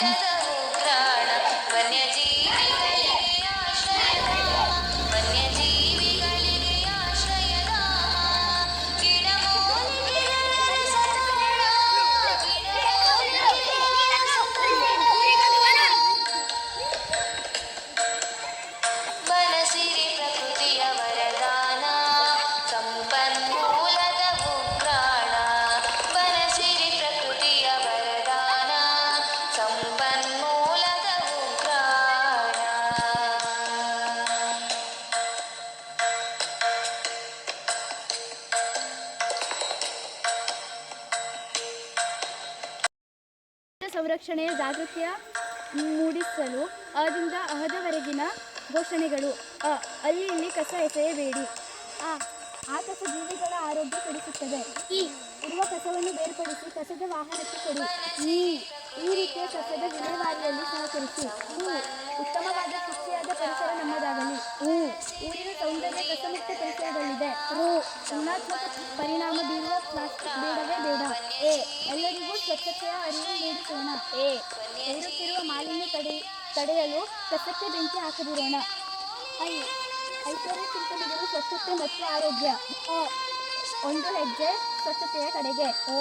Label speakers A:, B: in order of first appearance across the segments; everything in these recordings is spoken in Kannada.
A: Thank you. ಸಂರಕ್ಷಣೆಯ ಜಾಗೃತಿಯ ಮೂಡಿಸಲು ಅದಿಂದ ಅಹದವರೆಗಿನ ಘೋಷಣೆಗಳು. ಅ, ಅಲ್ಲಿ ಇಲ್ಲಿ ಕಸ ಎಸೆಯಬೇಡಿ. ಆ ಆ ಕಸ ಜೀವಿಗಳ ಆರೋಗ್ಯ ಕೆಡಿಸುತ್ತದೆ. ಈ, ಇರುವ ಕಸವನ್ನು ಬೇರ್ಪಡಿಸಿ ಕಸದ ವಾಹನಕ್ಕೆ ಕೊಡಿ. ಈ ಈ ರೀತಿಯ ಕಸದ ವಿಲೇವಾರಿಯಲ್ಲಿ ಸಹಕರಿಸಿ ಹೂ ಉತ್ತಮವಾದ ಪರಿಸರ ನಮ್ಮದಾಗಲಿ. ಹೂ ಊರಿನ ಸೌಂದರ್ಯ ಕಸಮುಕ್ತ ಪರಿಸರದಲ್ಲಿದೆ. ರೂ ಋಣಾತ್ಮಕ ಪರಿಣಾಮ ಬೀರುವ ಪ್ಲಾಸ್ಟಿಕ್ ಬೇಡವೇ ಬೇಡ. ಎ ಎಲ್ಲರಿಗೂ ಸ್ವಚ್ಛತೆಯ ಅರಿವು ಮೂಡಿಸೋಣ. ಎ ಏರುತ್ತಿರುವ ಮಾಲಿನ್ಯ ತಡೆ, ತಡೆಯಲು ಕಸಕ್ಕೆ ಬೆಂಕಿ ಹಾಕದಿರೋಣ ಐ, ಐಶ್ವರ್ಯ ಚಿಂತನೆಗಳು ಸ್ವಚ್ಛತೆ ಮತ್ತು ಆರೋಗ್ಯ. ಒಂದು ಹೆಜ್ಜೆ ಸ್ವಚ್ಛತೆಯ ಕಡೆಗೆ. ಓ,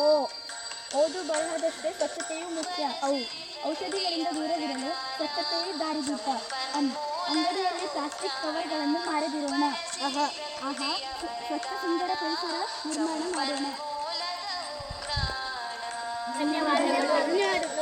A: ಓದು ಬರಹದಷ್ಟೇ ಸ್ವಚ್ಛತೆಯು ಮುಖ್ಯ. ಅವು ಔಷಧಿಗಳಿಂದ ದೂರವಿರಲು ಸ್ವಚ್ಛತೆಯೇ ದಾರಿದೀಪ. ಅಂ, ಅಂಗಡಿಯಲ್ಲಿ ಪ್ಲಾಸ್ಟಿಕ್ ಕವರ್ಗಳನ್ನು ಮಾಡದಿರೋಣ ಆಹಾ ಆಹಾ, ಸ್ವಚ್ಛ ಸುಂದರ ಪರಿಸರ ನಿರ್ಮಾಣ ಮಾಡೋಣ. ಧನ್ಯವಾದಗಳು ಧನ್ಯವಾದಗಳು.